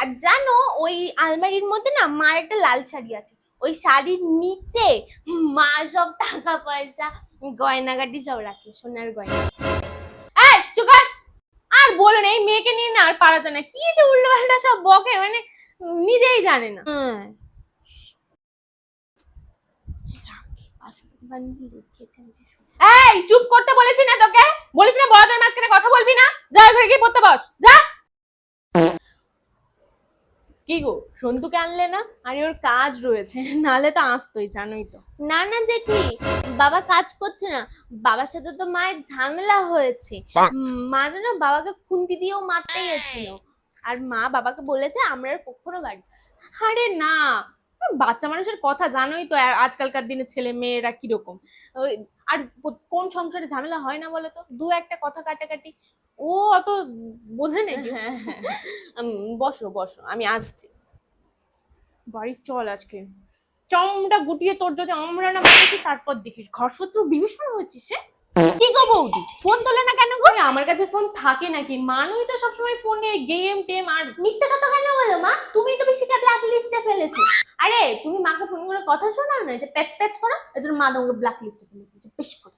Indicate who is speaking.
Speaker 1: আর জানো ওই আলমারির মধ্যে না মার একটা লাল শাড়ি আছে। ওই শাড়ির নিচে মা সব টাকা পয়সা গয়নাগাটি সব রাখে সোনার গয়না। এই চুপ আর বলো না এই মেয়েকে নিয়ে না আর পারা যায় না। কি যে উল্টো পাল্টা সব বকে মানে নিজেই জানে না। এই চুপ করতে বলেছি না তোকে। বলেছি না বড়দের মাঝখানে কথা বলবি না। যা ঘরে গিয়ে পড়তে বস। যা। কি গো সন্তুকে আনলে না? আরে ওর কাজ রয়েছে নালে তো আসতোই জানোই তো। না না জেঠি বাবা কাজ করছে না। বাবার সাথে তো মায়ের ঝামেলা হয়েছে। মা যেন বাবাকে খুন্তি দিয়েও মারতে গেছিল। আর মা বাবাকে বলেছে আমরা আর কখনো বাড়ি আরে না বাচ্চা মানুষের কথা জানোই তো আজকালকার দিনে ছেলে মেয়েরা কীরকম। আর কোন সংসারে ঝামেলা হয় না বলো তো দু একটা কথা কাটাকাটি। ও অত বোঝে নাকি উম, বসো বসো আমি আসছি। বাড়ি চল আজকে। চমটা গুটিয়ে তোর যদি আমরা না বলেছি তারপর দেখিস। ঘর শত্রু বিভীষণ হয়েছিস সে? কি গো বৌদি? ফোন তোলে না কেন গো? আমার কাছে ফোন থাকে নাকি? মানুই তো সবসময় ফোনে গেম টেম আর মিথ্যে কথা কেন বলো মা? তুমি তো বেশি ব্ল্যাক লিস্টে ফেলেছো। আরে, তুমি মাকে ফোন করে কথা শোনাও না? যে প্যাচ প্যাচ করো এজন্য মা তোমাকে ব্ল্যাক লিস্টে ফেলে দিয়েছে, বেশ করেছ